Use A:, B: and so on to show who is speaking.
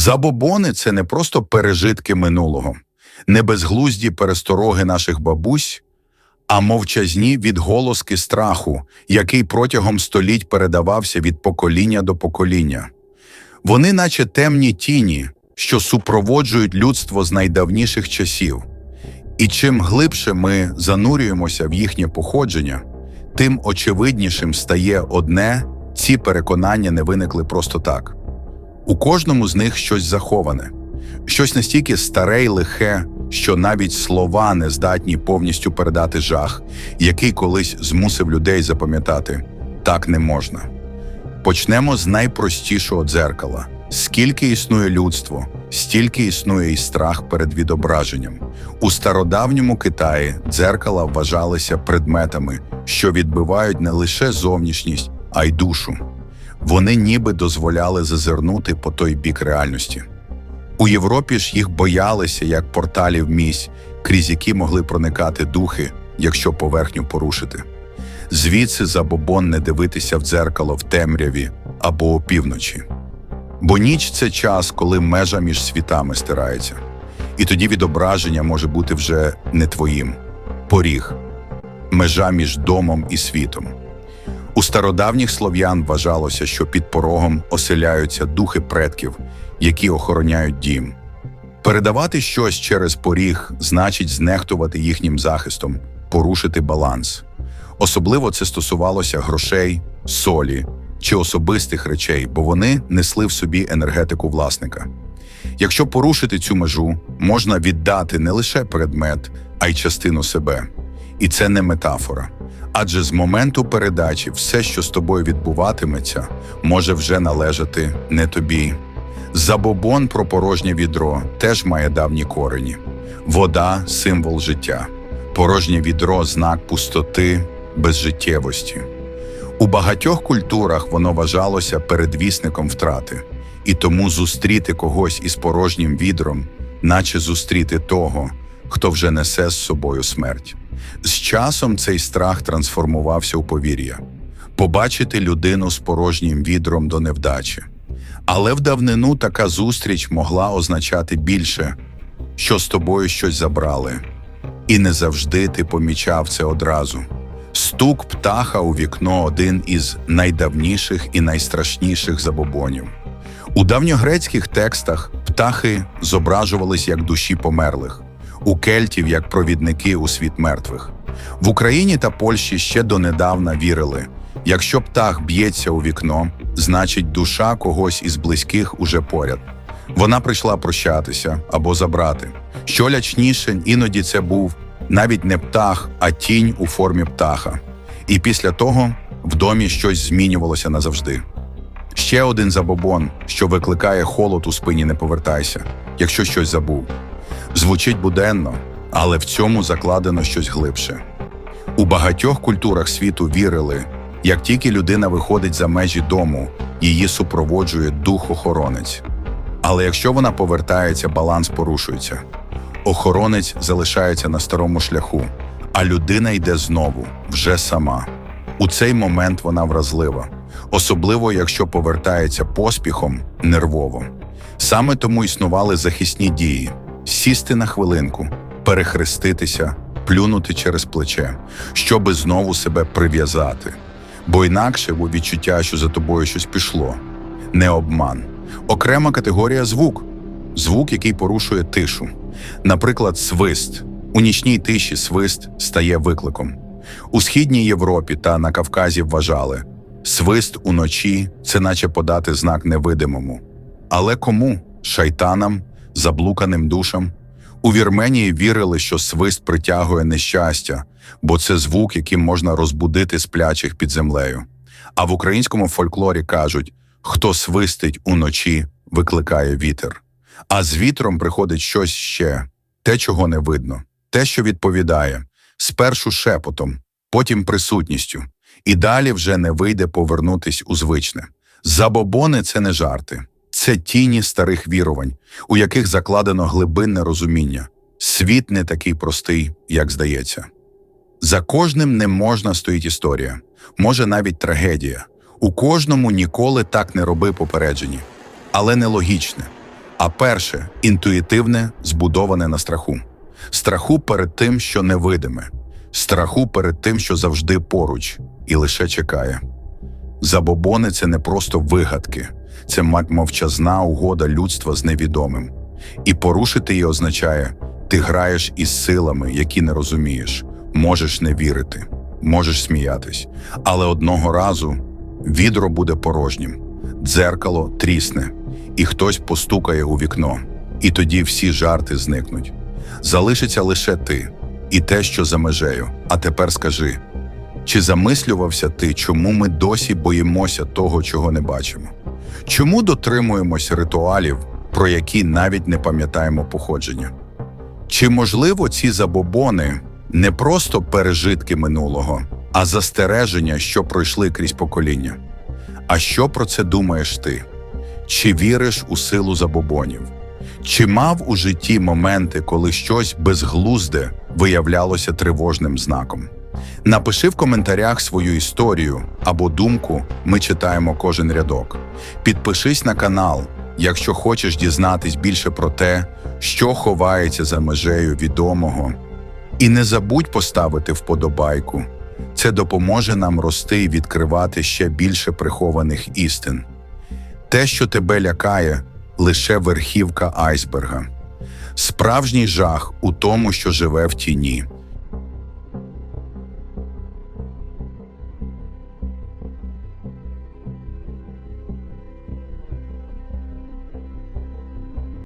A: Забобони це не просто пережитки минулого, не безглузді перестороги наших бабусь, а мовчазні відголоски страху, який протягом століть передавався від покоління до покоління. Вони, наче темні тіні, що супроводжують людство з найдавніших часів. І чим глибше ми занурюємося в їхнє походження, тим очевиднішим стає одне ці переконання не виникли просто так. У кожному з них щось заховане, щось настільки старе й лихе, що навіть слова не здатні повністю передати жах, який колись змусив людей запам'ятати так не можна. Почнемо з найпростішого дзеркала. Скільки існує людство, стільки існує і страх перед відображенням. У стародавньому Китаї дзеркала вважалися предметами, що відбивають не лише зовнішність, а й душу. Вони ніби дозволяли зазирнути по той бік реальності. У Європі ж їх боялися як порталів місць, крізь які могли проникати духи, якщо поверхню порушити. Звідси забобон не дивитися в дзеркало в темряві або опівночі. Бо ніч це час, коли межа між світами стирається, і тоді відображення може бути вже не твоїм поріг, межа між домом і світом. У стародавніх слов'ян вважалося, що під порогом оселяються духи предків, які охороняють дім. Передавати щось через поріг значить знехтувати їхнім захистом, порушити баланс. Особливо це стосувалося грошей, солі чи особистих речей, бо вони несли в собі енергетику власника. Якщо порушити цю межу, можна віддати не лише предмет, а й частину себе. І це не метафора. Адже з моменту передачі все, що з тобою відбуватиметься, може вже належати не тобі. Забобон про порожнє відро теж має давні корені. Вода символ життя, порожнє відро знак пустоти, безжиттєвості. У багатьох культурах воно вважалося передвісником втрати, і тому зустріти когось із порожнім відром, наче зустріти того, хто вже несе з собою смерть. З часом цей страх трансформувався у повір'я побачити людину з порожнім відром до невдачі. Але в давнину така зустріч могла означати більше, що з тобою щось забрали, і не завжди ти помічав це одразу. Стук птаха у вікно один із найдавніших і найстрашніших забобонів. У давньогрецьких текстах птахи зображувались як душі померлих, у кельтів як провідники у світ мертвих. В Україні та Польщі ще донедавна вірили: якщо птах б'ється у вікно, значить душа когось із близьких уже поряд. Вона прийшла прощатися або забрати. Що лячніше, іноді це був навіть не птах, а тінь у формі птаха. І після того в домі щось змінювалося назавжди. Ще один забобон, що викликає холод у спині, не повертайся, якщо щось забув. Звучить буденно, але в цьому закладено щось глибше. У багатьох культурах світу вірили, як тільки людина виходить за межі дому, її супроводжує дух-охоронець. Але якщо вона повертається, баланс порушується. Охоронець залишається на старому шляху, а людина йде знову, вже сама. У цей момент вона вразлива, особливо якщо повертається поспіхом нервово. Саме тому існували захисні дії: сісти на хвилинку, перехреститися, плюнути через плече, щоби знову себе прив'язати. Бо інакше бо відчуття, що за тобою щось пішло, не обман. Окрема категорія звук звук, який порушує тишу. Наприклад, свист. У нічній тиші свист стає викликом. У східній Європі та на Кавказі вважали, свист уночі це наче подати знак невидимому. Але кому? Шайтанам, заблуканим душам? У Вірменії вірили, що свист притягує нещастя, бо це звук, яким можна розбудити сплячих під землею. А в українському фольклорі кажуть: хто свистить уночі, викликає вітер. А з вітром приходить щось ще, те, чого не видно, те, що відповідає, спершу шепотом, потім присутністю, і далі вже не вийде повернутись у звичне. Забобони це не жарти, це тіні старих вірувань, у яких закладено глибинне розуміння. Світ не такий простий, як здається. За кожним не можна стоїть історія, може навіть трагедія. У кожному ніколи так не роби попереджені, але нелогічне. А перше інтуїтивне, збудоване на страху. Страху перед тим, що невидиме, страху перед тим, що завжди поруч і лише чекає. Забобони це не просто вигадки, це мовчазна угода людства з невідомим. І порушити її означає, ти граєш із силами, які не розумієш, можеш не вірити, можеш сміятись, але одного разу відро буде порожнім, дзеркало трісне, і хтось постукає у вікно, і тоді всі жарти зникнуть. Залишиться лише ти і те, що за межею. А тепер скажи. Чи замислювався ти, чому ми досі боїмося того, чого не бачимо? Чому дотримуємось ритуалів, про які навіть не пам'ятаємо походження? Чи можливо ці забобони не просто пережитки минулого, а застереження, що пройшли крізь покоління? А що про це думаєш ти? Чи віриш у силу забобонів? Чи мав у житті моменти, коли щось безглузде виявлялося тривожним знаком? Напиши в коментарях свою історію або думку, ми читаємо кожен рядок. Підпишись на канал, якщо хочеш дізнатись більше про те, що ховається за межею відомого. І не забудь поставити вподобайку. Це допоможе нам рости і відкривати ще більше прихованих істин. Те, що тебе лякає, лише верхівка айсберга. Справжній жах у тому, що живе в тіні.